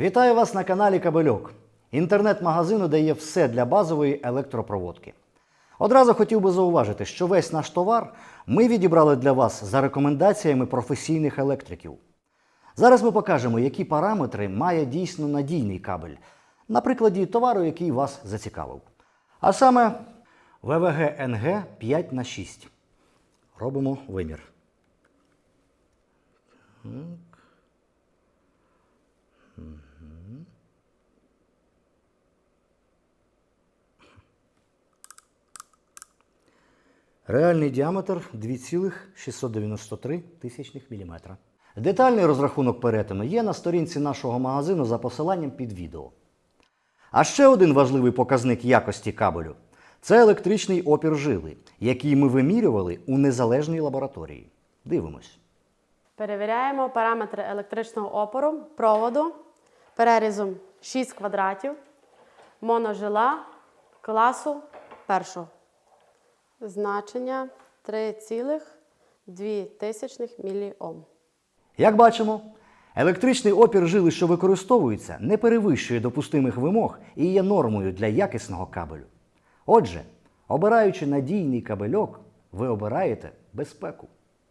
Вітаю вас на каналі Кабельок, інтернет-магазину, де є все для базової електропроводки. Одразу хотів би зауважити, що весь наш товар ми відібрали для вас за рекомендаціями професійних електриків. Зараз ми покажемо, які параметри має дійсно надійний кабель, на прикладі товару, який вас зацікавив. А саме ВВГ НГ 5 на 6 Робимо вимір. Реальний діаметр 2,693 тисячних міліметра. Детальний розрахунок перетину є на сторінці нашого магазину за посиланням під відео. А ще один важливий показник якості кабелю це електричний опір жили, який ми вимірювали у незалежній лабораторії. Дивимось. Перевіряємо параметри електричного опору, проводу, перерізом 6 квадратів, моножила класу першого. Значення 3,2 міліом. Як бачимо, електричний опір жили, що використовується, не перевищує допустимих вимог і є нормою для якісного кабелю. Отже, обираючи надійний кабельок, ви обираєте безпеку.